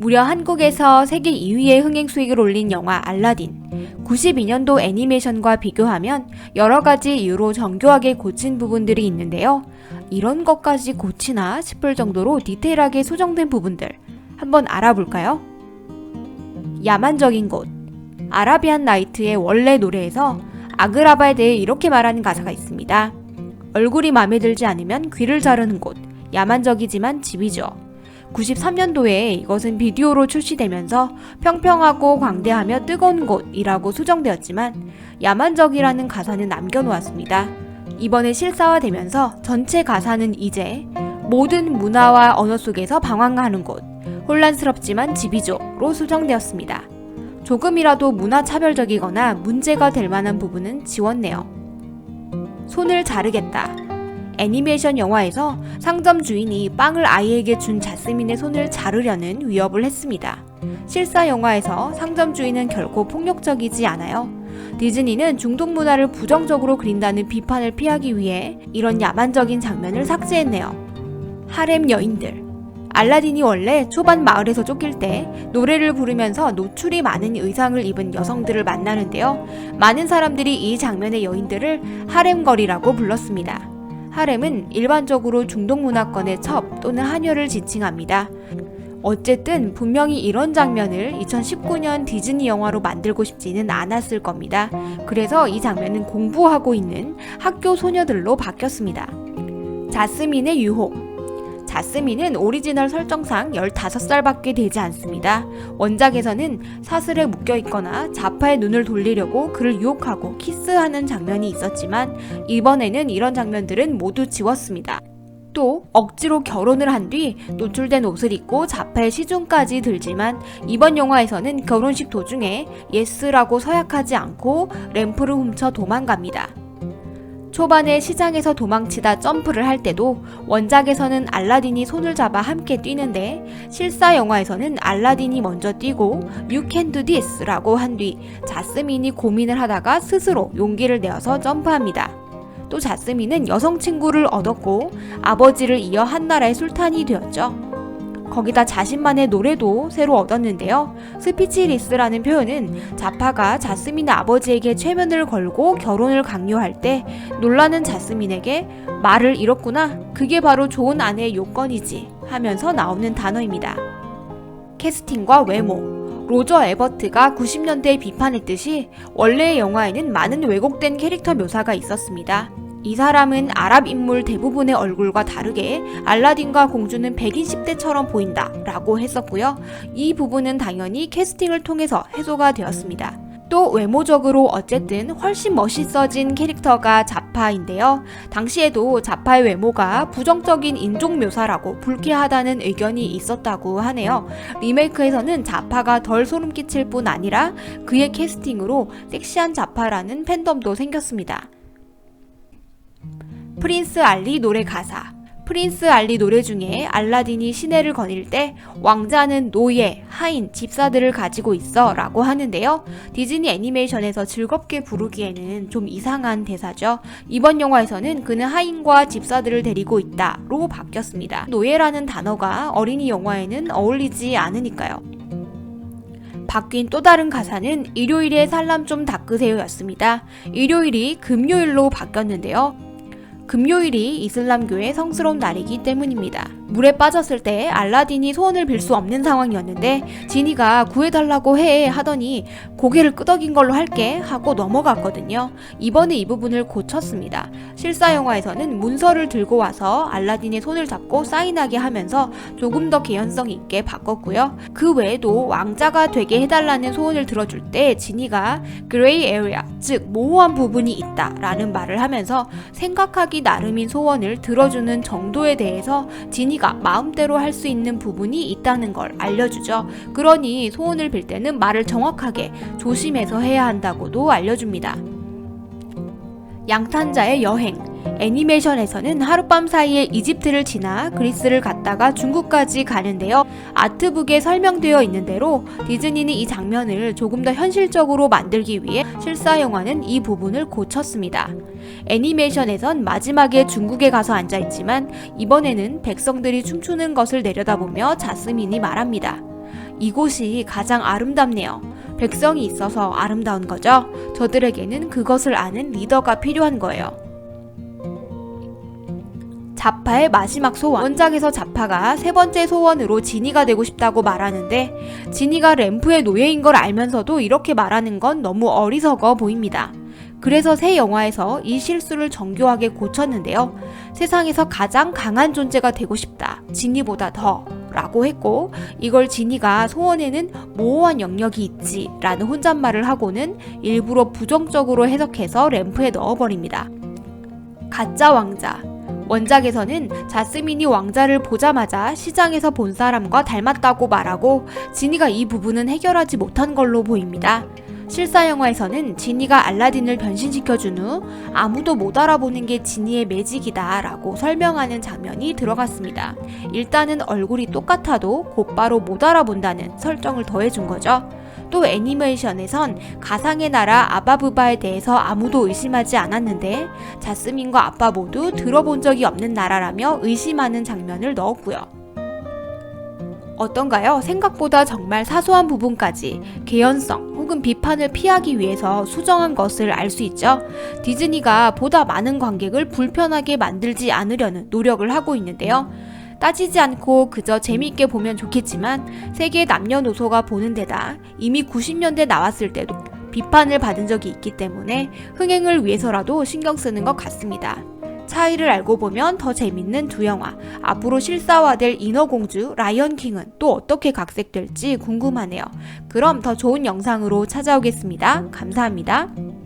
무려 한국에서 세계 2위의 흥행 수익을 올린 영화 알라딘. 92년도 애니메이션과 비교하면 여러 가지 이유로 정교하게 고친 부분들이 있는데요. 이런 것까지 고치나 싶을 정도로 디테일하게 수정된 부분들 한번 알아볼까요? 야만적인 곳. 아라비안 나이트의 원래 노래에서 아그라바에 대해 이렇게 말하는 가사가 있습니다. 얼굴이 마음에 들지 않으면 귀를 자르는 곳. 야만적이지만 집이죠. 93년도에 이것은 비디오로 출시되면서 평평하고 광대하며 뜨거운 곳이라고 수정되었지만 야만적이라는 가사는 남겨놓았습니다. 이번에 실사화되면서 전체 가사는 이제 모든 문화와 언어 속에서 방황하는 곳, 혼란스럽지만 집이죠로 수정되었습니다. 조금이라도 문화 차별적이거나 문제가 될 만한 부분은 지웠네요. 손을 자르겠다. 애니메이션 영화에서 상점 주인이 빵을 아이에게 준 자스민의 손을 자르려는 위협을 했습니다. 실사 영화에서 상점 주인은 결코 폭력적이지 않아요. 디즈니는 중동 문화를 부정적으로 그린다는 비판을 피하기 위해 이런 야만적인 장면을 삭제했네요. 하렘 여인들. 알라딘이 원래 초반 마을에서 쫓길 때 노래를 부르면서 노출이 많은 의상을 입은 여성들을 만나는데요. 많은 사람들이 이 장면의 여인들을 하렘거리라고 불렀습니다. 하렘은 일반적으로 중동 문화권의 첩 또는 하녀를 지칭합니다. 어쨌든 분명히 이런 장면을 2019년 디즈니 영화로 만들고 싶지는 않았을 겁니다. 그래서 이 장면은 공부하고 있는 학교 소녀들로 바뀌었습니다. 자스민의 유혹. 자스민은 오리지널 설정상 15살밖에 되지 않습니다. 원작에서는 사슬에 묶여 있거나 자파의 눈을 돌리려고 그를 유혹하고 키스하는 장면이 있었지만 이번에는 이런 장면들은 모두 지웠습니다. 또 억지로 결혼을 한 뒤 노출된 옷을 입고 자파의 시중까지 들지만 이번 영화에서는 결혼식 도중에 예스라고 서약하지 않고 램프를 훔쳐 도망갑니다. 초반에 시장에서 도망치다 점프를 할 때도 원작에서는 알라딘이 손을 잡아 함께 뛰는데 실사 영화에서는 알라딘이 먼저 뛰고 You can do this 라고 한 뒤 자스민이 고민을 하다가 스스로 용기를 내어서 점프합니다. 또 자스민은 여성 친구를 얻었고 아버지를 이어 한나라의 술탄이 되었죠. 거기다 자신만의 노래도 새로 얻었는데요. 스피치리스라는 표현은 자파가 자스민의 아버지에게 최면을 걸고 결혼을 강요할 때 놀라는 자스민에게 말을 잃었구나. 그게 바로 좋은 아내의 요건이지 하면서 나오는 단어입니다. 캐스팅과 외모. 로저 에버트가 90년대에 비판했듯이 원래의 영화에는 많은 왜곡된 캐릭터 묘사가 있었습니다. 이 사람은 아랍 인물 대부분의 얼굴과 다르게 알라딘과 공주는 120대처럼 보인다 라고 했었고요. 이 부분은 당연히 캐스팅을 통해서 해소가 되었습니다. 또 외모적으로 어쨌든 훨씬 멋있어진 캐릭터가 자파인데요. 당시에도 자파의 외모가 부정적인 인종 묘사라고 불쾌하다는 의견이 있었다고 하네요. 리메이크에서는 자파가 덜 소름 끼칠 뿐 아니라 그의 캐스팅으로 섹시한 자파라는 팬덤도 생겼습니다. 프린스 알리 노래 가사. 프린스 알리 노래 중에 알라딘이 시내를 거닐 때 왕자는 노예, 하인, 집사들을 가지고 있어 라고 하는데요. 디즈니 애니메이션에서 즐겁게 부르기에는 좀 이상한 대사죠. 이번 영화에서는 그는 하인과 집사들을 데리고 있다 로 바뀌었습니다. 노예라는 단어가 어린이 영화에는 어울리지 않으니까요. 바뀐 또 다른 가사는 일요일에 살람 좀 닦으세요 였습니다. 일요일이 금요일로 바뀌었는데요. 금요일이 이슬람교의 성스러운 날이기 때문입니다. 물에 빠졌을 때 알라딘이 소원을 빌 수 없는 상황이었는데 지니가 구해달라고 해 하더니 고개를 끄덕인 걸로 할게 하고 넘어갔거든요. 이번에 이 부분을 고쳤습니다. 실사 영화에서는 문서를 들고 와서 알라딘의 손을 잡고 사인하게 하면서 조금 더 개연성 있게 바꿨고요. 그 외에도 왕자가 되게 해달라는 소원을 들어줄 때 지니가 그레이 에리아 즉 모호한 부분이 있다라는 말을 하면서 생각하기 나름인 소원을 들어주는 정도에 대해서 지니 자기가 마음대로 할 수 있는 부분이 있다는 걸 알려주죠. 그러니 소원을 빌 때는 말을 정확하게 조심해서 해야 한다고도 알려줍니다. 양탄자의 여행. 애니메이션에서는 하룻밤 사이에 이집트를 지나 그리스를 갔다가 중국까지 가는데요. 아트북에 설명되어 있는 대로 디즈니는 이 장면을 조금 더 현실적으로 만들기 위해 실사 영화는 이 부분을 고쳤습니다. 애니메이션에선 마지막에 중국에 가서 앉아있지만 이번에는 백성들이 춤추는 것을 내려다보며 자스민이 말합니다. 이곳이 가장 아름답네요. 백성이 있어서 아름다운 거죠. 저들에게는 그것을 아는 리더가 필요한 거예요. 자파의 마지막 소원. 원작에서 자파가 세 번째 소원으로 지니가 되고 싶다고 말하는데 지니가 램프의 노예인 걸 알면서도 이렇게 말하는 건 너무 어리석어 보입니다. 그래서 새 영화에서 이 실수를 정교하게 고쳤는데요. 세상에서 가장 강한 존재가 되고 싶다. 지니보다 더. 라고 했고, 이걸 지니가 소원에는 모호한 영역이 있지. 라는 혼잣말을 하고는 일부러 부정적으로 해석해서 램프에 넣어버립니다. 가짜 왕자. 원작에서는 자스민이 왕자를 보자마자 시장에서 본 사람과 닮았다고 말하고 지니가 이 부분은 해결하지 못한 걸로 보입니다. 실사 영화에서는 지니가 알라딘을 변신시켜준 후 아무도 못 알아보는 게 지니의 매직이다 라고 설명하는 장면이 들어갔습니다. 일단은 얼굴이 똑같아도 곧바로 못 알아본다는 설정을 더해준 거죠. 또 애니메이션에선 가상의 나라 아바부바에 대해서 아무도 의심하지 않았는데 자스민과 아빠 모두 들어본 적이 없는 나라라며 의심하는 장면을 넣었고요. 어떤가요? 생각보다 정말 사소한 부분까지 개연성 혹은 비판을 피하기 위해서 수정한 것을 알 수 있죠. 디즈니가 보다 많은 관객을 불편하게 만들지 않으려는 노력을 하고 있는데요. 따지지 않고 그저 재미있게 보면 좋겠지만 세계 남녀노소가 보는 데다 이미 90년대 나왔을 때도 비판을 받은 적이 있기 때문에 흥행을 위해서라도 신경 쓰는 것 같습니다. 차이를 알고 보면 더 재밌는 두 영화. 앞으로 실사화될 인어공주, 라이언킹은 또 어떻게 각색될지 궁금하네요. 그럼 더 좋은 영상으로 찾아오겠습니다. 감사합니다.